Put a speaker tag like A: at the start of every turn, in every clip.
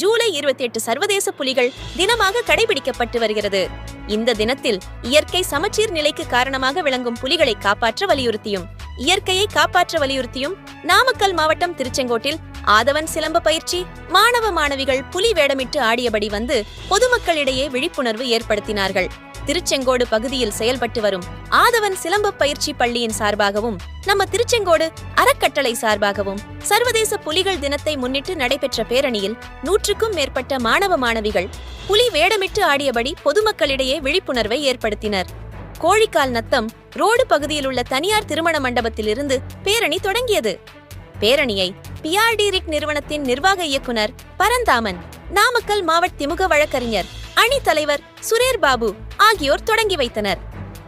A: ஜூலை இருபத்தி எட்டு சர்வதேச புலிகள் தினமாக கடைபிடிக்கப்பட்டு வருகிறது. இந்த தினத்தில் இயற்கை சமச்சீர் நிலைக்கு காரணமாக விளங்கும் புலிகளை காப்பாற்ற வலியுறுத்தியும் இயற்கையை காப்பாற்ற வலியுறுத்தியும் நாமக்கல் மாவட்டம் திருச்செங்கோட்டில் ஆதவன் சிலம்ப பயிற்சி மாணவ மாணவிகள் புலி வேடமிட்டு ஆடியபடி வந்து பொதுமக்களிடையே விழிப்புணர்வு ஏற்படுத்தினார்கள். திருச்செங்கோடு பகுதியில் செயல்பட்டு வரும் ஆதவன் சிலம்பு பயிற்சி பள்ளியின் சார்பாகவும் நம்ம திருச்செங்கோடு அறக்கட்டளை சார்பாகவும் சர்வதேச புலிகள் தினத்தை முன்னிட்டு நடைபெற்ற பேரணியில் நூற்றுக்கும் மேற்பட்ட மாணவ மாணவிகள் புலி வேடமிட்டு ஆடியபடி பொதுமக்களிடையே விழிப்புணர்வை ஏற்படுத்தினர். கோழிக்கால் நத்தம் ரோடு பகுதியில் உள்ள தனியார் திருமண மண்டபத்திலிருந்து பேரணி தொடங்கியது. பேரணியை பிஆர்டி ரிக் நிறுவனத்தின் நிர்வாக இயக்குனர் பரந்தாமன் நாமக்கல் மாவட்ட திமுக வழக்கறிஞர் அணி தலைவர் சுரேர் பாபு ஆகியோர் தொடங்கி வைத்தனர்.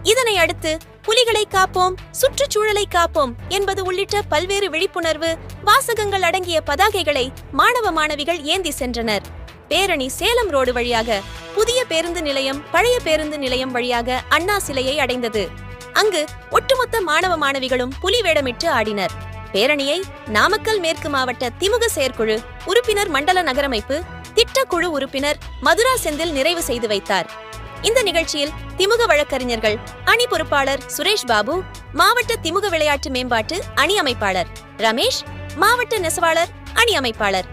A: இதனை அடுத்து புலிகளை காப்போம் சுற்றுச்சூழலை காப்போம் என்பது உள்ளிட்ட பல்வேறு விழிப்புணர்வு வாசகங்கள் அடங்கிய பதாகைகளை மாணவ மாணவிகள் ஏந்தி சென்றனர். பேரணி சேலம் ரோடு வழியாக புதிய பேருந்து நிலையம் பழைய பேருந்து நிலையம் வழியாக அண்ணா சிலையை அடைந்தது. அங்கு ஒட்டுமொத்த மாணவ மாணவிகளும் புலி வேடமிட்டு ஆடினர். பேரணியை நாமக்கல் மேற்கு மாவட்ட திமுக செயற்குழு உறுப்பினர் மண்டல நகரமைப்பு திட்டக்குழு உறுப்பினர் மதுரா செந்தில் நிறைவு செய்து வைத்தார். இந்த நிகழ்ச்சியில் திமுக வழக்கறிஞர்கள் அணி பொறுப்பாளர் சுரேஷ் பாபு மாவட்ட திமுக விளையாட்டு மேம்பாட்டு அணி அமைப்பாளர் ரமேஷ் மாவட்ட நெசவாளர் அணி அமைப்பாளர்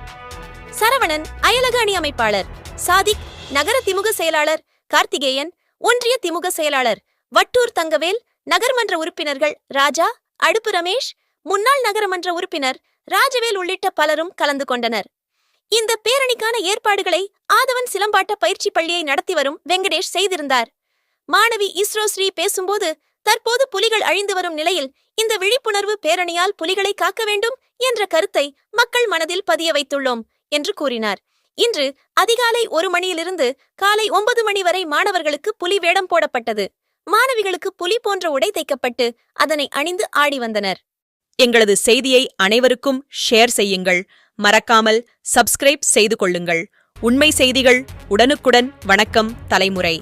A: சரவணன் அயலக அணி அமைப்பாளர் சாதிக் நகர திமுக செயலாளர் கார்த்திகேயன் ஒன்றிய திமுக செயலாளர் வட்டூர் தங்கவேல் நகர்மன்ற உறுப்பினர்கள் ராஜா அடுப்பு ரமேஷ் முன்னாள் நகரமன்ற உறுப்பினர் ராஜவேல் உள்ளிட்ட பலரும் கலந்து கொண்டனர். இந்த பேரணிக்கான ஏற்பாடுகளை ஆதவன் சிலம்பாட்ட பயிற்சி பள்ளியை நடத்தி வரும் வெங்கடேஷ் செய்திருந்தார். மாணவி இஸ்ரோ ஸ்ரீ பேசும்போது தற்போது புலிகள் அழிந்து வரும் நிலையில் இந்த விழிப்புணர்வு பேரணியால் புலிகளை காக்க வேண்டும் என்ற கருத்தை மக்கள் மனதில் பதிய வைத்துள்ளோம் என்று கூறினார். இன்று அதிகாலை ஒரு மணியிலிருந்து காலை ஒன்பது மணி வரை மாணவர்களுக்கு புலி வேடம் போடப்பட்டது. மாணவிகளுக்கு புலி போன்ற உடை தைக்கப்பட்டு அதனை அணிந்து ஆடி வந்தனர்.
B: எங்களது செய்தியை அனைவருக்கும் ஷேர் செய்யுங்கள். மறக்காமல் சப்ஸ்கிரைப் செய்து கொள்ளுங்கள். உண்மை செய்திகள் உடனுக்குடன் வணக்கம் தலைமுறை.